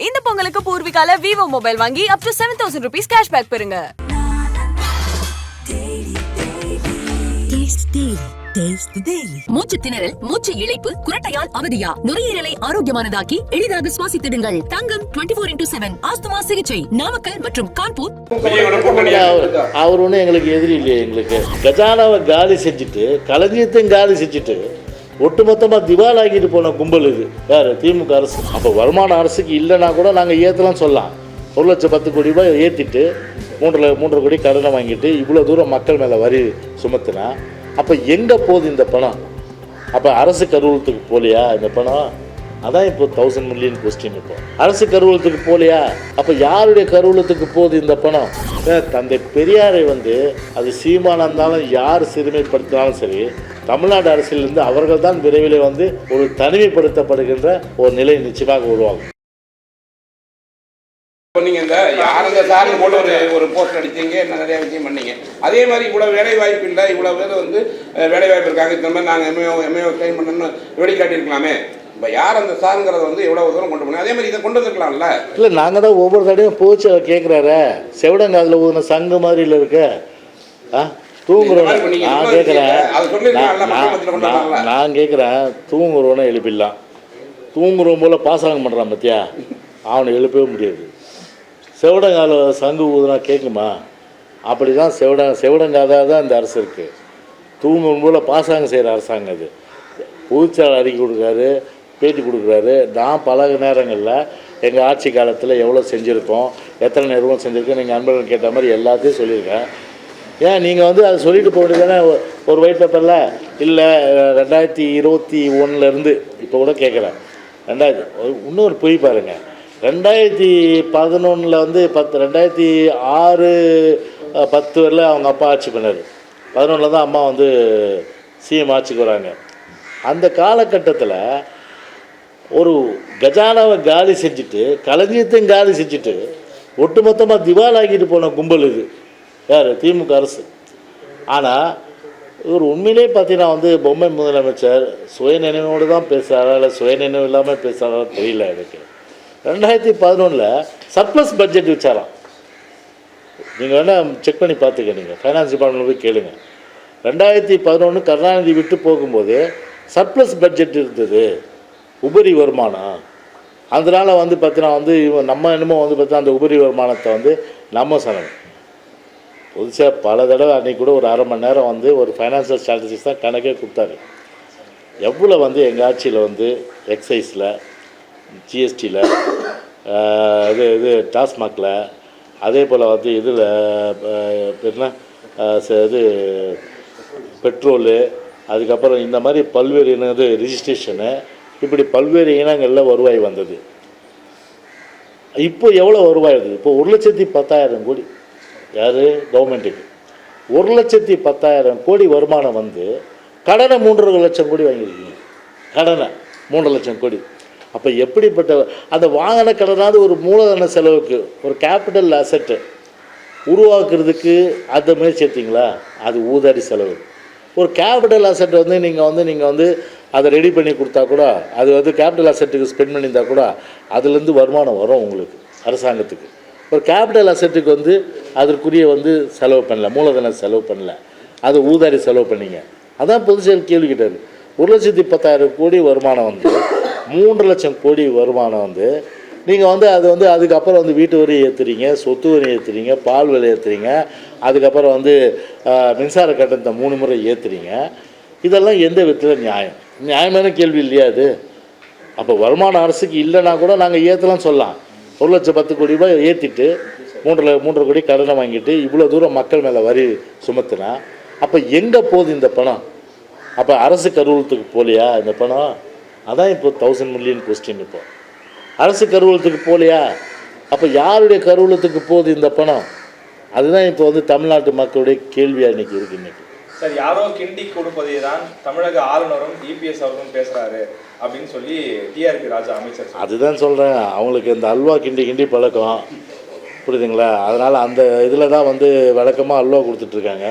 இந்த பொங்கலுக்கு பூர்விகால Vivo mobile வாங்கி up to seven thousand rupees cashback பெறுங்க. மூச்சு திணறல் மூச்சு இழைப்பு குரட்டையால் அவதியா? நுரையீரலை ஆரோக்கியமானதாக்கி எளிதாக சுவாசித்திடுங்கள். தங்கம் twenty four into seven asthma சிகிச்சை நாமக்கல் மற்றும் கான்பூர். அவர் அவர் ஒன்றும் எங்களுக்கு எதிரி இல்லையே எங்களுக்கு. கஜானாவை காலி செஞ்சுட்டு களஞ்சியத்தையும் காலி செஞ்சுட்டு ஒட்டுமொத்தமாக திவால் ஆக்கிட்டு போன கும்பல் இது. யார்? திமுக அரசு. அப்போ வருமான அரசுக்கு இல்லைன்னா கூட நாங்கள் ஏற்றலாம் சொல்லலாம். ஒரு லட்சம் பத்து கோடி ரூபாய் ஏற்றிட்டு மூன்றரை மூன்றரை கோடி கடனை வாங்கிட்டு இவ்வளோ தூரம் மக்கள் மேலே வரி சுமத்துனா அப்போ எங்கே போகுது இந்த பணம்? அப்போ அரசு கருவூலத்துக்கு போகலையா இந்த பணம்? அதான் இப்போ தௌசண்ட் மில்லியன் கொஸ்டின் இப்போ. அரசு கருவூலத்துக்கு போகலையா? அப்போ யாருடைய கருவூலத்துக்கு போகுது இந்த பணம்? ஏன் தந்தை பெரியாரை வந்து அது சீமானா இருந்தாலும் யார் சிறுமைப்படுத்தினாலும் சரி தமிழ்நாடு அரசியலிருந்து அவர்கள் தான் விரைவில் வந்து ஒரு தனிமைப்படுத்தப்படுகின்ற ஒரு நிலை நிச்சயமாக உருவாகும். இப்போ நீங்க இந்த யார் அந்த போட்டு ஒரு ஒரு போஸ்ட் அடிச்சீங்க என்ன நிறைய விஷயம் பண்ணீங்க. அதே மாதிரி இவ்வளவு வேலை வாய்ப்பு இல்லை இவ்வளவு பேர் வந்து வேலை வாய்ப்பு இருக்காங்க. இந்த மாதிரி நாங்கள் எம்ஏஓ எம்ஏஓ ட்ரெயின் பண்ணணும்னு வெளிக்காட்டியிருக்கலாமே இப்போ யார் அந்த சாருங்கிறத வந்து எவ்வளவு தூரம் கொண்டு போனோம் அதே மாதிரி இதை கொண்டு வந்துருக்கலாம்ல. இல்லை நாங்கள் தான் ஒவ்வொரு தடையும் போச்சு அவர் கேட்குறாரு செவிடங்காதில் ஊதின சங்கு மாதிரில இருக்க. ஆ மாதிரி நான் கேட்குறேன் அதை. நான் கேட்குறேன் தூங்குறவனை எழுப்பிடலாம். தூங்குறவன் போல் பாசாங்கம் பண்ணுறான் பத்தியா? அவனை எழுப்பவே முடியாது. செவிடங்கால சங்கு ஊதுனா கேட்குமா அப்படி தான் செவிட செவிடங்காதாக தான் இந்த அரசு இருக்குது தூங்கும் போல் பாசாங்கம் செய்கிற அரசாங்கம் இது பொதுச்செயலாளர் அறிக்கை கொடுக்குறாரு பேட்டி கொடுக்குறாரு. நான் பல நேரங்களில் எங்கள் ஆட்சி காலத்தில் எவ்வளோ செஞ்சுருக்கோம் எத்தனை நிறுவனம் செஞ்சுருக்கோம் நீங்கள் அன்பர்கள் கேட்ட மாதிரி எல்லாத்தையும் சொல்லியிருக்கேன். ஏன்? நீங்கள் வந்து அதை சொல்லிட்டு போக வேண்டியதானே ஒரு ஒயிட் பேப்பரில் இல்லை ரெண்டாயிரத்தி இருபத்தி ஒன்றுலேருந்து இப்போ கூட கேட்குறேன் ரெண்டாயிரத்தி ஒரு- இன்னொரு போய் பாருங்கள் ரெண்டாயிரத்தி பதினொன்றில் வந்து பத்து ரெண்டாயிரத்தி ஆறு பத்து வரையில் அவங்க அப்பா ஆட்சி பண்ணார். பதினொன்றில் தான் அம்மா வந்து சிஎம் ஆட்சிக்கு வராங்க. அந்த காலகட்டத்தில் ஒரு கஜானாவை காலி செஞ்சுட்டு களஞ்சியத்தையும் காலி செஞ்சுட்டு ஒட்டுமொத்தமாக திவால் ஆக்கிட்டு போன கும்பல் இது. யார்? திமுக அரசு. ஆனால் இவர் உண்மையிலே பார்த்தீங்கன்னா வந்து பொம்மை முதலமைச்சர் சுயநினைவோடு தான் பேசுகிறாரா இல்லை சுயநினைவு இல்லாமல் பேசுகிறாரா தெரியல எனக்கு. ரெண்டாயிரத்தி பதினொன்றில் சர்ப்ளஸ் பட்ஜெட் வச்சாராம். நீங்கள் வேணால் செக் பண்ணி பார்த்துக்க நீங்கள் ஃபைனான்ஸ் டிபார்ட்மெண்ட் போய் கேளுங்க. ரெண்டாயிரத்தி பதினொன்று கருணாநிதி விட்டு போகும்போது சர்ப்ளஸ் பட்ஜெட் இருந்தது. உபரி வருமானம். அதனால் வந்து பார்த்தீங்கன்னா வந்து நம்ம என்னமோ வந்து பார்த்தீங்கன்னா அந்த உபரி வருமானத்தை வந்து நம்ம சொல்லணும் புதுசாக பல தடவை அன்றைக்கி கூட ஒரு அரை மணி நேரம் வந்து ஒரு ஃபைனான்சியல் ஸ்ட்ராட்டஜிஸ் தான் கணக்கே கொடுத்தாரு. எவ்வளோ வந்து எங்கள் ஆட்சியில் வந்து எக்ஸைஸில் ஜிஎஸ்டியில் இது இது டாஸ்மாகில் அதே போல் வந்து இதில் என்ன ச- இது பெட்ரோலு அதுக்கப்புறம் இந்த மாதிரி பல்வேறு என்னது ரிஜிஸ்ட்ரேஷனு இப்படி பல்வேறு இனங்களில் வருவாய் வந்தது. இப்போ எவ்வளோ வருவாய் வருது இப்போ ஒரு லட்சத்தி பத்தாயிரம் கோடி. யார்? கவர்மெண்ட்டுக்கு ஒரு லட்சத்தி பத்தாயிரம் கோடி வருமானம் வந்து கடனை மூன்றரை லட்சம் கோடி வாங்கியிருக்கீங்க. கடனை மூன்றரை லட்சம் கோடி. அப்போ எப்படிப்பட்ட அந்த வாங்கின கடனாவது ஒரு மூலதன செலவுக்கு ஒரு கேபிட்டல் அசட்டு உருவாக்குறதுக்கு அந்த முயற்சி எடுத்தீங்களா? அது ஊதாரி செலவு. ஒரு கேபிட்டல் அசெட் வந்து நீங்கள் வந்து நீங்கள் வந்து அதை ரெடி பண்ணி கொடுத்தா கூட அது வந்து கேபிட்டல் அசெட்டுக்கு ஸ்பெண்ட் பண்ணியிருந்தால் கூட அதுலேருந்து வருமானம் வரும் உங்களுக்கு அரசாங்கத்துக்கு. ஒரு கேபிட்டல் அசெட்டுக்கு வந்து அதற்குரிய வந்து செலவு பண்ணல மூலதன செலவு பண்ணல. அது ஊதாரி செலவு பண்ணீங்க. அதான் பொதுச்செயல் கேள்வி கேட்டார். ஒரு லட்சத்தி பத்தாயிரம் கோடி வருமானம் வந்து மூன்று லட்சம் கோடி வருமானம் வந்து நீங்கள் வந்து அது வந்து அதுக்கப்புறம் வந்து வீட்டு வரி ஏற்றுறீங்க சொத்து வரி ஏற்றுறீங்க பால் விலை ஏற்றுறீங்க அதுக்கப்புறம் வந்து மின்சார கட்டணத்தை மூணு முறை ஏற்றுறீங்க இதெல்லாம் எந்த விதத்தில் நியாயம்? நியாயமான கேள்வி இல்லையா அது? அப்போ வருமான அரசுக்கு இல்லைன்னா கூட நாங்கள் ஏற்றலாம் சொல்லலாம். ஒரு லட்சம் பத்து கோடி ரூபாய் ஏற்றிட்டு மூன்றரை மூன்றரை கோடி கடனை வாங்கிட்டு இவ்வளோ தூரம் மக்கள் மேலே வரி சுமத்துனா அப்போ எங்கே போகுது இந்த பணம்? அப்போ அரசு கருவூலத்துக்கு போகலையா இந்த பணம்? அதான் இப்போ தௌசண்ட் மில்லியன் கொஸ்டின் இப்போ. அரசு கருவூலத்துக்கு போகலையா அப்போ யாருடைய கருவூலத்துக்கு போகுது இந்த பணம்? அதுதான் இப்போ வந்து தமிழ்நாட்டு மக்களுடைய கேள்வியாக இன்றைக்கி இருக்குது இன்னைக்கு. சார் யாரோ கிண்டி கொடுப்பதை தான் தமிழக ஆளுநரும் இபிஎஸ் அவர்களும் பேசுறாரு அப்படின்னு சொல்லி டிஆர்பி ராஜா அமைச்சர். அதுதான் சொல்கிறேன் அவங்களுக்கு இந்த அல்வா கிண்டி கிண்டி பழக்கம். புரியுதுங்களா? அதனால் அந்த இதில் தான் வந்து வழக்கமாக அல்வா கொடுத்துட்ருக்காங்க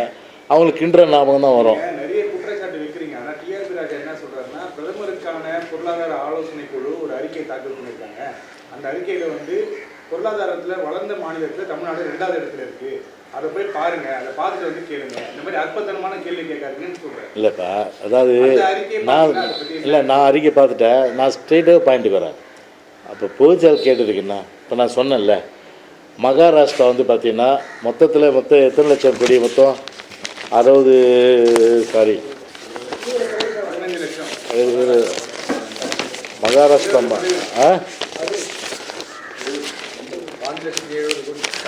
அவங்களுக்கு கிண்டுற ஞாபகம் தான் வரும். நிறைய குற்றச்சாட்டு வைக்கிறீங்க? ஆனா டிஆர்பி ராஜா என்ன சொல்றாருன்னா பிரதமருக்கான பொருளாதார ஆலோசனை குழு ஒரு அறிக்கை தாக்கல் பண்ணியிருக்காங்க. அந்த அந்த அறிக்கையில வந்து பொருளாதாரத்துல வளர்ந்த மாநிலத்துல தமிழ்நாடு ரெண்டாவது இடத்துல இருக்கு. அதை போய் பாருங்க அதை பார்த்துட்டு வந்து கேளுங்க. இந்த மாதிரி அற்பத்தனமான கேள்வி கேட்காதீங்கன்னு சொல்றேன். இல்லைப்பா அதாவது நான் இல்லை நான் அறிக்கை பார்த்துட்டேன். நான் ஸ்ட்ரெயிட்டாக பாயிண்ட்டுக்கு வரேன். அப்போ பொதுச்செயல் கேட்டதுக்கு என்ன? இப்போ நான் சொன்னேன்ல மகாராஷ்டிரா வந்து பார்த்தீங்கன்னா மொத்தத்தில் மொத்தம் எத்தனை லட்சம் கோடி மொத்தம்? அறுபது சாரி மகாராஷ்டிரா ஆ?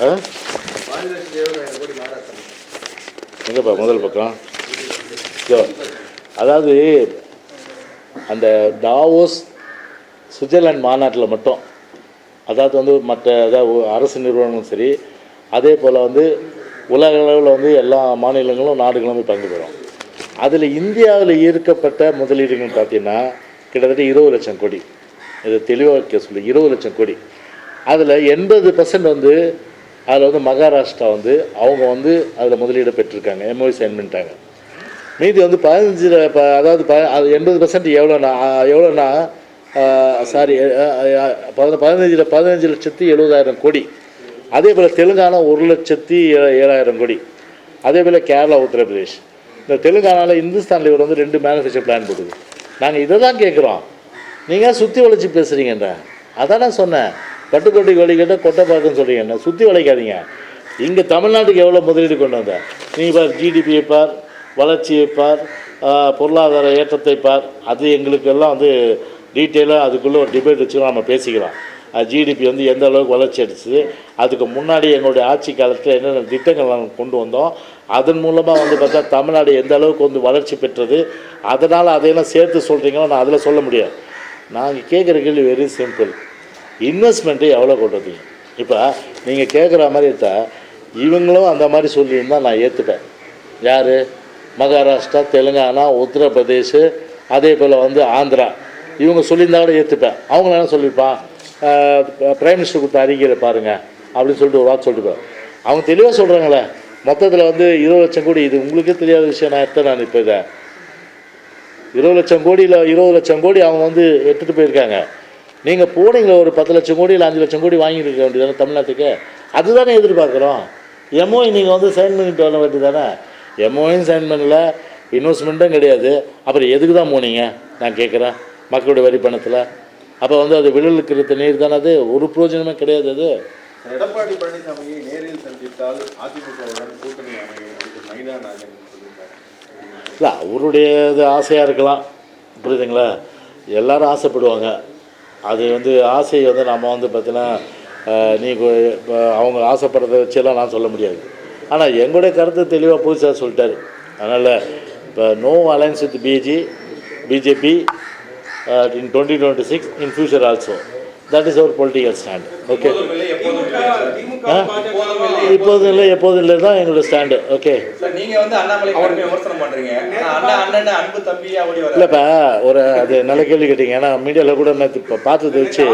ஆ? எங்கப்பா முதல் பக்கம்? அதாவது அந்த டாவோஸ் சுவிட்சர்லாந்து மாநாட்டில் மட்டும் அதாவது வந்து மற்ற அதாவது அரசு நிறுவனங்களும் சரி அதே போல் வந்து உலக அளவில் வந்து எல்லா மாநிலங்களும் நாடுகளும் போய் பங்கு பெறும். அதில் இந்தியாவில் ஈர்க்கப்பட்ட முதலீடுகள் பார்த்தீங்கன்னா கிட்டத்தட்ட இருபது லட்சம் கோடி. இதை தெளிவாக சொல்லி இருபது லட்சம் கோடி. அதில் எண்பது பர்சன்ட் வந்து அதில் வந்து மகாராஷ்டிரா வந்து அவங்க வந்து அதில் முதலீடு பெற்றிருக்காங்க எம்ஓஐ சைன் பண்ணிட்டாங்க. மீதி வந்து பதினஞ்சில் இப்போ அதாவது ப அது எண்பது பர்சன்ட் எவ்வளோண்ணா எவ்வளோண்ணா சாரி பதின பதினஞ்சில் பதினஞ்சு லட்சத்தி எழுபதாயிரம் கோடி. அதே போல் தெலுங்கானா ஒரு லட்சத்தி ஏ- ஏழாயிரம் கோடி. அதே போல் கேரளா உத்தரப்பிரதேஷ் இந்த தெலுங்கானாவில் இந்துஸ்தான் இவர் வந்து ரெண்டு மேனுஃபேக்சர் பிளான் போடுது நாங்கள் இதை தான் கேட்குறோம் நீங்கள் சுற்றி வளைச்சி பேசுகிறீங்கன்ற அதான் நான் சொன்னேன். பட்டுக்கோட்டை வலிக்கிட்ட கொட்டை பார்க்கன்னு சொல்கிறீங்க என்ன? சுற்றி வளைக்காதீங்க. இங்கே தமிழ்நாட்டுக்கு எவ்வளோ முதலீடு கொண்டு வந்த? நீ பார் ஜிடிபியை பார் வளர்ச்சியை பார் பொருளாதார ஏற்றத்தை பார். அது எங்களுக்கு எல்லாம் வந்து டீட்டெயிலாக அதுக்குள்ளே ஒரு டிபேட் வச்சுக்கலாம் நம்ம பேசிக்கலாம். ஜிடிபி வந்து எந்த அளவுக்கு வளர்ச்சி அடிச்சுது? அதுக்கு முன்னாடி எங்களுடைய ஆட்சி காலத்தில் என்னென்ன திட்டங்கள் நாங்கள் கொண்டு வந்தோம்? அதன் மூலமாக வந்து பார்த்தா தமிழ்நாடு எந்த அளவுக்கு வந்து வளர்ச்சி பெற்றது? அதனால் அதையெல்லாம் சேர்த்து சொல்கிறீங்களோ நான் அதில் சொல்ல முடியாது. நாங்கள் கேட்குற கேள்வி வெரி சிம்பிள் இன்வெஸ்ட்மெண்ட்டு எவ்வளோ கொண்டு வந்தீங்க? இப்போ நீங்கள் கேட்குற மாதிரி இருந்தால் இவங்களும் அந்த மாதிரி சொல்லியிருந்தா நான் ஏற்றுப்பேன் யார்? மகாராஷ்டிரா தெலுங்கானா உத்தரப்பிரதேஷ் அதே போல் வந்து ஆந்திரா. இவங்க சொல்லியிருந்தா கூட ஏற்றுப்பேன் அவங்கள என்ன சொல்லியிருப்பான் பிரைம் மினிஸ்டர் கொடுத்த அறிக்கையில் பாருங்கள் அப்படின்னு சொல்லிட்டு ஒரு வார்த்தை சொல்லிட்டு அவங்க தெளிவாக சொல்கிறாங்களே மொத்தத்தில் வந்து இருபது லட்சம் கோடி இது உங்களுக்கே தெரியாத விஷயம் நான் எடுத்தேன் நான் இப்போ இதை. இருபது லட்சம் கோடியில் இருபது லட்சம் கோடி அவங்க வந்து எடுத்துகிட்டு போயிருக்காங்க. நீங்கள் போனீங்களே ஒரு பத்து லட்சம் கோடி இல்லை அஞ்சு லட்சம் கோடி வாங்கியிருக்க வேண்டியதானே தமிழ்நாட்டுக்கு? அதுதானே எதிர்பார்க்குறோம். எம்ஓஐ நீங்கள் வந்து சைன் பண்ணிட்டு வர வேண்டியதானே எம்ஓஐயும் சைன் பண்ணல. இன்வெஸ்ட்மெண்ட்டும் கிடையாது. அப்புறம் எதுக்கு தான் போனீங்க? நான் கேட்குறேன் மக்களுடைய வரி பணத்தில். அப்போ வந்து அது விழலுக்கு இருந்த நீர் தானே அது? ஒரு பிரயோஜனமே கிடையாது அது. எடப்பாடி பழனிசாமியை நேரில் சந்தித்தால் அதிமுகவுடன் கூட்டணி இல்லை அவருடைய இது ஆசையாக இருக்கலாம். புரியுதுங்களா? எல்லாரும் ஆசைப்படுவாங்க. அது வந்து ஆசையை வந்து நம்ம வந்து பார்த்தீங்கன்னா நீ அவங்க ஆசைப்படுறத வச்செல்லாம் நான் சொல்ல முடியாது. ஆனால் எங்களுடைய கருத்து தெளிவாக புதுசாக சொல்லிட்டார். அதனால் இப்போ no alliance with PG BJP in twenty twenty six in future also that is our political stand okay எப்போதும் இல்லை எப்போதும் இல்லை. இப்போதும் எப்போதும் தான் எங்களோட ஸ்டாண்டு ஓகே சார் நீங்க வந்து அண்ணாமலை கடுமையா விமர்சனம் பண்றீங்க. ஆனா அண்ணா அண்ணன் அன்பு தம்பியா ஓடி வர இல்லைப்பா ஒரு அது நல்ல கேள்வி கேட்டீங்க. ஏன்னா மீடியாவில் கூட நேற்று இப்போ பார்த்தது வச்சு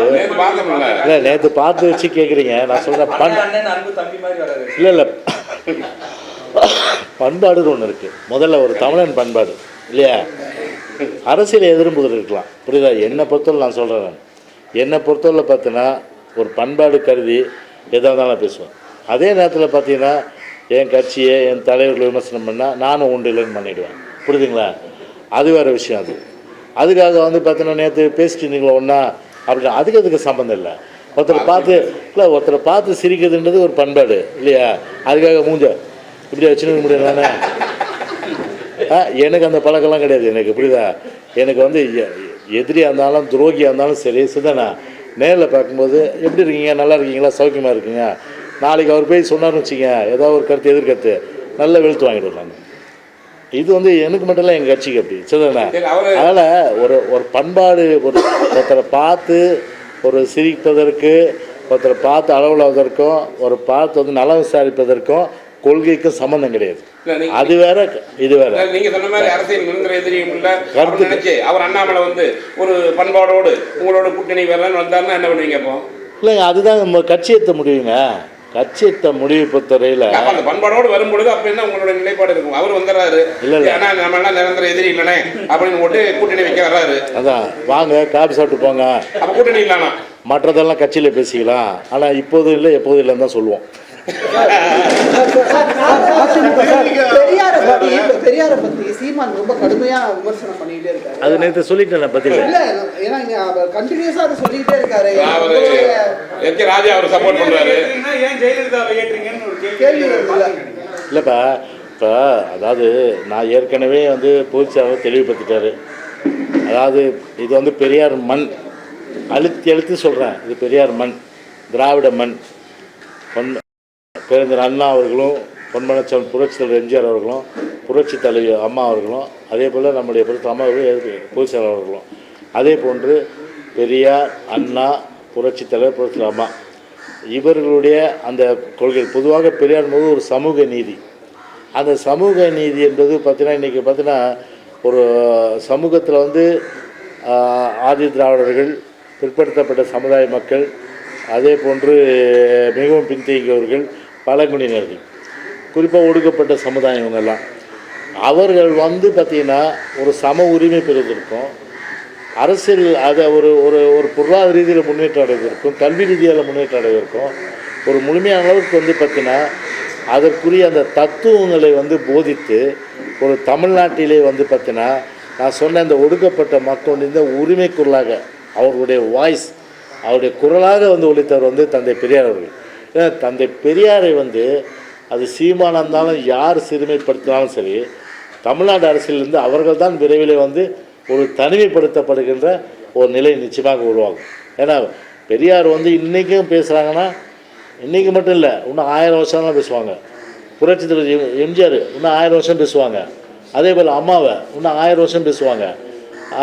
இல்லை நேற்று பார்த்து வச்சு கேட்குறீங்க நான் சொல்கிறேன் பண் அண்ணன் அண்ணன் அன்பு தம்பி மாதிரி வராது இல்லை இல்லை. பண்பாடுன்னு ஒன்று இருக்குது முதல்ல ஒரு தமிழன் பண்பாடு. இல்லையா? அரசியல் எதிர்ப்புகள் இருக்கலாம். புரியுதா? என்னை பொறுத்தவரை நான் சொல்கிறேன் என்னை பொறுத்தவரை பார்த்தீங்கன்னா ஒரு பண்பாடு கருதி எதாக இருந்தாலும் நான் பேசுவேன். அதே நேரத்தில் பார்த்தீங்கன்னா என் கட்சியை என் தலைவர்களை விமர்சனம் பண்ணால் நானும் உண்டு இல்லைன்னு பண்ணிவிடுவேன் புரியுதுங்களா? அது வேறு விஷயம் அது. அதுக்காக வந்து பார்த்தீங்கன்னா நேற்று பேசிட்டு இருந்தீங்களா ஒன்றா அப்படின்னு அதுக்கு அதுக்கு சம்மந்தம் இல்லை? ஒருத்தரை பார்த்து இல்லை ஒருத்தரை பார்த்து சிரிக்கிறதுன்றது ஒரு பண்பாடு இல்லையா? அதுக்காக மூஞ்ச இப்படியா வச்சுன்னு முடியும் தானே? ஆ, எனக்கு அந்த பழக்கம்லாம் கிடையாது எனக்கு புரியுதா? எனக்கு வந்து எதிரியாக இருந்தாலும் துரோகியாக இருந்தாலும் சரி சிதனா நேரில் பார்க்கும்போது எப்படி இருக்கீங்க? நல்லா இருக்கீங்களா? சௌக்கியமாக இருக்கீங்க? நாளைக்கு அவர் போய் சொன்னார்னு வச்சுங்க ஏதாவது ஒரு கருத்து எதிர்கருத்து நல்ல வெளுத்து வாங்கிடுவேன் நான் இது வந்து எனக்கு மட்டும் இல்லை எங்கள் கட்சிக்கு அப்படி. சிதனா சரி, அவரு- அதனால் ஒரு ஒரு பண்பாடு ஒரு ஒருத்தரை பார்த்து ஒரு சிரிப்பதற்கு ஒருத்தரை பார்த்து அளவுலாவதற்கும் ஒரு பார்த்து வந்து நலம் விசாரிப்பதற்கும் கொள்கைக்கும் சம்மந்தம் கிடையாது. அது வேற இது வேற. நீங்க சொன்ன மாதிரி அரசியல் நிரந்தர எதிரியும் இல்ல. கருத்து- நினைச்சு அவர் அண்ணாமலை வந்து ஒரு பண்பாடோடு உங்களோட கூட்டணி வரலான்னு வந்தாருன்னா என்ன பண்ணுவீங்க அப்போ? இல்லைங்க அதுதான் நம்ம கட்சி எத்த முடியுங்க கட்சி எத்த முடிவு பொறுத்தவரையில் அந்த பண்பாடோடு வரும்பொழுது அப்ப என்ன உங்களோட நிலைப்பாடு இருக்கும்? அவர் வந்துடுறாரு இல்ல, இல்ல. நம்ம எல்லாம் நிரந்தர எதிரி இல்லனே அப்படின்னு போட்டு கூட்டணி வைக்க வர்றாரு. அதான். வாங்க காபி சாப்பிட்டு போங்க. அப்ப கூட்டணி இல்லானா? மற்றதெல்லாம் கட்சியில் பேசிக்கலாம். ஆனால் இப்போதும் இல்லை எப்போதும் இல்லைன்னு தான் சொல்லுவோம். பெரியார பத்தி பெரியார பத்தி சீமான் ரொம்ப கடுமையா விமர்சனம் பண்ணிட்டே இருக்காரு அது நேற்று சொல்லிட்டேன் பதில். இல்ல ஏன்னா இங்க அவர் கண்டினியூஸா அதை சொல்லிட்டே இருக்காரு. அவரு எச் கே ராஜா அவர் சப்போர்ட் பண்றாரு. ஏன் ஜெயலலிதாவை ஏற்றுறீங்கன்னு ஒரு கேள்வி கேள்வி வருதுல்ல? இல்லைப்பா இப்போ அதாவது நான் ஏற்கனவே வந்து பொதுச்சாளர் தெளிவுபடுத்திட்டாரு. அதாவது இது வந்து பெரியார் மண். அழுத்தி அழுத்தி சொல்கிறேன் இது பெரியார் மண் திராவிட மண். பொன் பேருந்தர் அண்ணா அவர்களும் பொன்மனச்சவன் புரட்சி தலைவர் எம்ஜிஆர் அவர்களும் புரட்சி தலைவி அம்மா அவர்களும் அதே போல் நம்முடைய பொறுத்த அம்மா அவர்களும் பொதுச் செயலாளர் அவர்களும். அதே போன்று பெரியார் அண்ணா புரட்சி தலைவர் புரட்சி அம்மா. இவர்களுடைய அந்த கொள்கை பொதுவாக பெரியார் போது ஒரு சமூக நீதி. அந்த சமூக நீதி என்பது பார்த்தீங்கன்னா இன்றைக்கி பார்த்தீங்கன்னா ஒரு சமூகத்தில் வந்து ஆதி திராவிடர்கள் பிற்படுத்தப்பட்ட சமுதாய மக்கள் அதே போன்று மிகவும் பின்தங்கியவர்கள் பழங்குடியினர்கள் குறிப்பாக ஒடுக்கப்பட்ட சமுதாயம் இவங்கெல்லாம். அவர்கள் வந்து பார்த்திங்கன்னா ஒரு சம உரிமை பெறுவதற்கும் அரசியல் அதை ஒரு ஒரு ஒரு பொருளாதார ரீதியில் முன்னேற்றம் அடைவதற்கும் கல்வி ரீதியில் முன்னேற்றம் அடைவதற்கும் ஒரு முழுமையான அளவுக்கு வந்து பார்த்திங்கன்னா அதற்குரிய அந்த தத்துவங்களை வந்து போதித்து ஒரு தமிழ்நாட்டிலே வந்து பார்த்திங்கன்னா நான் சொன்ன அந்த ஒடுக்கப்பட்ட மக்களுடைய இந்த அவர்களுடைய வாய்ஸ் அவருடைய குரலாக வந்து ஒழித்தவர் வந்து தந்தை பெரியார் அவர்கள். தந்தை பெரியாரை வந்து அது சீமானாக இருந்தாலும் யார் சிறுமைப்படுத்தினாலும் சரி தமிழ்நாடு அரசியலிருந்து அவர்கள் தான் விரைவில் வந்து ஒரு தனிமைப்படுத்தப்படுகின்ற ஒரு நிலை நிச்சயமாக உருவாகும். ஏன்னா பெரியார் வந்து இன்றைக்கும் பேசுகிறாங்கன்னா இன்றைக்கி மட்டும் இல்லை இன்னும் ஆயிரம் வருஷம்லாம் பேசுவாங்க. புரட்சி தலைவர் எம்ஜிஆர் இன்னும் ஆயிரம் வருஷம் பேசுவாங்க. அதே போல் அம்மாவை இன்னும் ஆயிரம் வருஷம் பேசுவாங்க.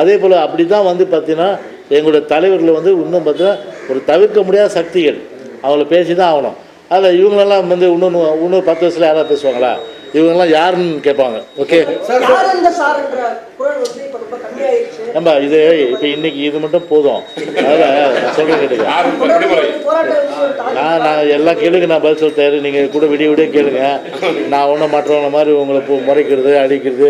அதே போல் அப்படி தான் வந்து பார்த்திங்கன்னா எங்களுடைய தலைவர்கள் வந்து இன்னும் பார்த்தீங்கன்னா ஒரு தவிர்க்க முடியாத சக்திகள். அவங்கள பேசி தான் ஆகணும். அதில் இவங்களெல்லாம் வந்து இன்னொன்று இன்னும் பத்து வருஷத்தில் யாராவது பேசுவாங்களா? இவங்கெல்லாம் யாருன்னு கேட்பாங்க. ஓகே யார் இந்த சார்ன்ற குரல் வந்து இப்ப ரொம்ப கம்மியாயிருச்சு. நம்ம இது இப்போ இன்னைக்கு இது மட்டும் போதும். அதில் நான் சொல்கிறேன் கேட்டுக்க நான் நான் எல்லா கேளுங்க நான் பதில் சொல்ல தயார் நீங்கள் கூட விடிய விடிய கேளுங்க. நான் ஒன்றும் மற்றவங்க மாதிரி உங்களை பு- முறைக்கிறது அடிக்கிறது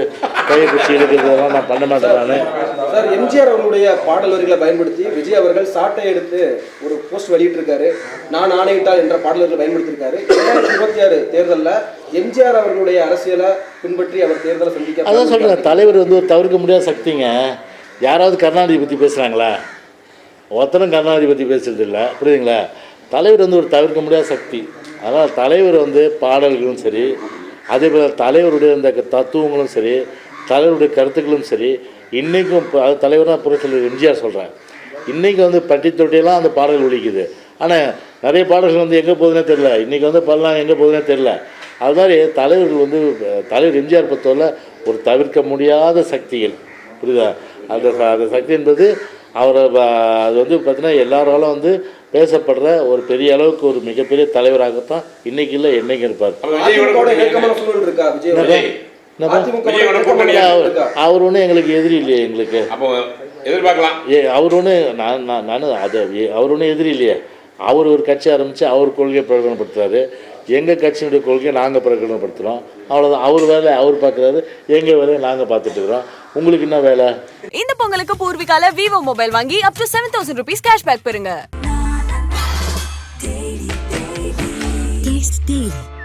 கையை பிடிச்சி இழுக்கிறது அதெல்லாம் நான் பண்ண மாட்டேன் நான். சார் எம்ஜிஆர் அவர்களுடைய பாடல் வரிகளை பயன்படுத்தி விஜய் அவர்கள் சாட்டை எடுத்து ஒரு போஸ்ட் வெளியிட்டிருக்காரு. நான் ஆணையிட்டால் என்ற பாடல் வரிகளை பயன்படுத்தியிருக்காரு. இரண்டாயிரத்தி இருபத்தி ஆறு தேர்தலில் எம்ஜிஆர் அவர்களுடைய அரசியலை பின்பற்றி அவர் தேர்தலை சந்திக்க அதான் சொல்கிறேன் தலைவர் வந்து ஒரு தவிர்க்க முடியாத சக்திங்க. யாராவது கருணாநிதி பற்றி பேசுகிறாங்களா ஒருத்தரும் கருணாநிதி பற்றி பேசுறது இல்லை புரியுதுங்களா? தலைவர் வந்து ஒரு தவிர்க்க முடியாத சக்தி. அதனால் தலைவர் வந்து பாடல்களும் சரி அதே போல் தலைவருடைய அந்த தத்துவங்களும் சரி தலைவருடைய கருத்துக்களும் சரி இன்றைக்கும் அது தலைவராக புரட்சி எம்ஜிஆர் சொல்கிறேன் இன்றைக்கி வந்து பட்டி தொட்டியெல்லாம் அந்த பாடல் ஒலிக்குது. ஆனால் நிறைய பாடல்கள் வந்து எங்கே போகுதுன்னே தெரில இன்றைக்கி வந்து பல்லாம் எங்கே போகுதுன்னே தெரில அது மாதிரி தலைவர்கள் வந்து தலைவர் எம்ஜிஆர் பொறுத்தவரை ஒரு தவிர்க்க முடியாத சக்திகள். புரியுதா? அந்த அந்த சக்தி என்பது அவரை அது வந்து பார்த்தீங்கன்னா எல்லாராலும் வந்து பேசப்படுற ஒரு பெரிய அளவுக்கு ஒரு மிகப்பெரிய தலைவராகத்தான் இன்னைக்கு இல்லை என்னைக்கு இருப்பார். அவர் ஒன்றும் எங்களுக்கு எதிரி இல்லையே எங்களுக்கு. அப்போ எதிர்பார்க்கலாம். ஏ அவர் ஒன்று நான் நான் நான் அது ஏ- அவர் ஒன்றும் எதிரி இல்லையே. அவர் ஒரு கட்சி ஆரம்பித்து அவர் கொள்கையை பிரகடனப்படுத்துறாரு. எங்கள் கட்சியினுடைய கொள்கையை நாங்கள் பிரகடனப்படுத்துகிறோம் அவ்வளோதான் அவர் வேலை அவர் பார்க்குறாரு. எங்கள் வேலையை நாங்கள் பார்த்துட்டு இருக்கிறோம். உங்களுக்கு என்ன வேலை? இந்த பொங்கலுக்கு பூர்விகால விவோ மொபைல் வாங்கி up to seven thousand rupees cashback பெறுங்க.